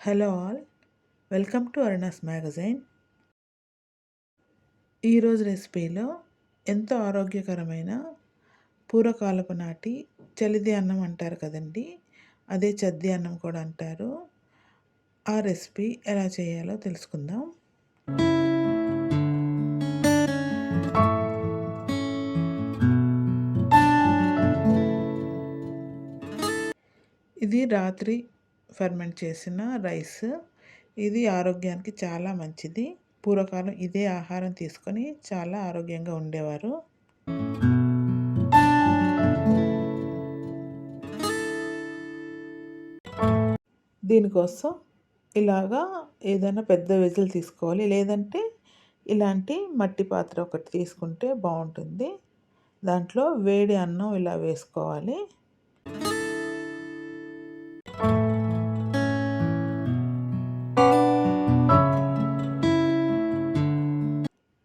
Hello all welcome to Aruna's magazine. ఈరోజు రెసిపీలో ఎంతో ఆరోగ్యకరమైన పూర్వకాలపు నాటి చలిది అన్నం అంటారు కదండి అదే చద్ది అన్నం కూడా అంటారు. ఆ రెసిపీ ఎలా చేయాలో తెలుసుకుందాం. ఇది రాత్రి ఫర్మెంట్ చేసిన రైస్. ఇది ఆరోగ్యానికి చాలా మంచిది. పూర్వకాలం ఇదే ఆహారం తీసుకొని చాలా ఆరోగ్యంగా ఉండేవారు. దీనికోసం ఇలాగా ఏదైనా పెద్ద వెజల్ తీసుకోవాలి. లేదంటే ఇలాంటి మట్టి పాత్ర ఒకటి తీసుకుంటే బాగుంటుంది. దాంట్లో వేడి అన్నం ఇలా వేసుకోవాలి.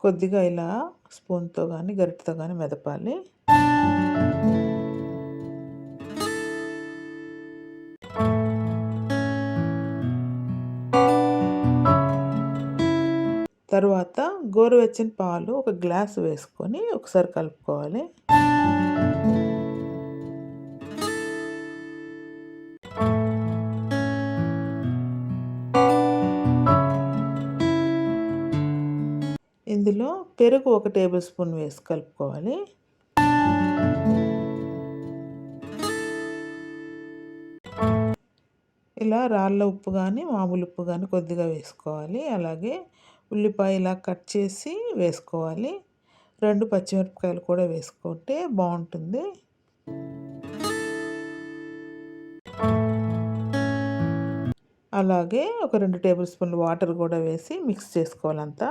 కొద్దిగా ఇలా స్పూన్తో కానీ గరిటతో కానీ మెదపాలి. తర్వాత గోరువెచ్చని పాలు ఒక గ్లాస్ వేసుకొని ఒకసారి కలుపుకోవాలి. పెరుగు ఒక టేబుల్ స్పూన్ వేసి కలుపుకోవాలి. ఇలా రాళ్ళ ఉప్పు కానీ మామూలు ఉప్పు కానీ కొద్దిగా వేసుకోవాలి. అలాగే ఉల్లిపాయ ఇలా కట్ చేసి వేసుకోవాలి. రెండు పచ్చిమిరపకాయలు కూడా వేసుకుంటే బాగుంటుంది. అలాగే ఒక రెండు టేబుల్ స్పూన్లు వాటర్ కూడా వేసి మిక్స్ చేసుకోవాలంతా.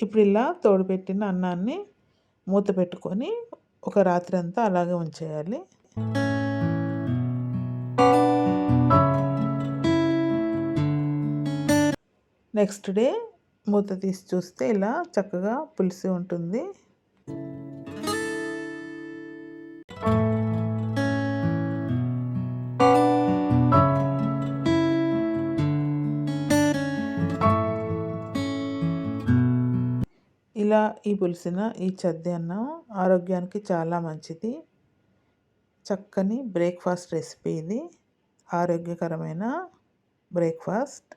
ఇప్పుడు ఇలా తోడుపెట్టిన అన్నాన్ని మూత పెట్టుకొని ఒక రాత్రి అంతా అలాగే ఉంచేయాలి. నెక్స్ట్ డే మూత తీసి చూస్తే ఇలా చక్కగా పులిసి ఉంటుంది. ఇలా ఈ పులిసిన ఈ చద్ది అన్నం ఆరోగ్యానికి చాలా మంచిది. చక్కని బ్రేక్ఫాస్ట్ రెసిపీ ఇది. ఆరోగ్యకరమైన బ్రేక్ఫాస్ట్.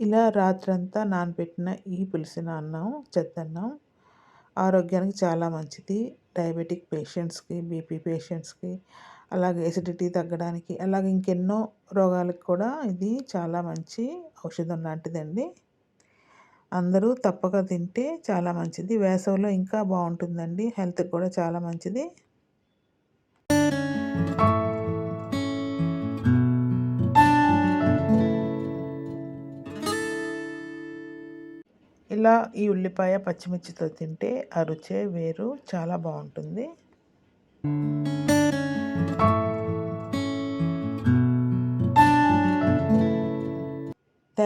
ఇలా రాత్రంతా నానబెట్టిన ఈ పులిసిన అన్నం చెద్దన్నం ఆరోగ్యానికి చాలా మంచిది. డయాబెటిక్ పేషెంట్స్కి బీపీ పేషెంట్స్కి అలాగే ఎసిడిటీ తగ్గడానికి అలాగే ఇంకెన్నో రోగాలకు కూడా ఇది చాలా మంచి ఔషధం లాంటిదండి. అందరూ తప్పక తింటే చాలా మంచిది. వేసవిలో ఇంకా బాగుంటుందండి. హెల్త్కి కూడా చాలా మంచిది. ఇలా ఈ ఉల్లిపాయ పచ్చిమిర్చితో తింటే ఆ రుచే వేరు. చాలా బాగుంటుంది.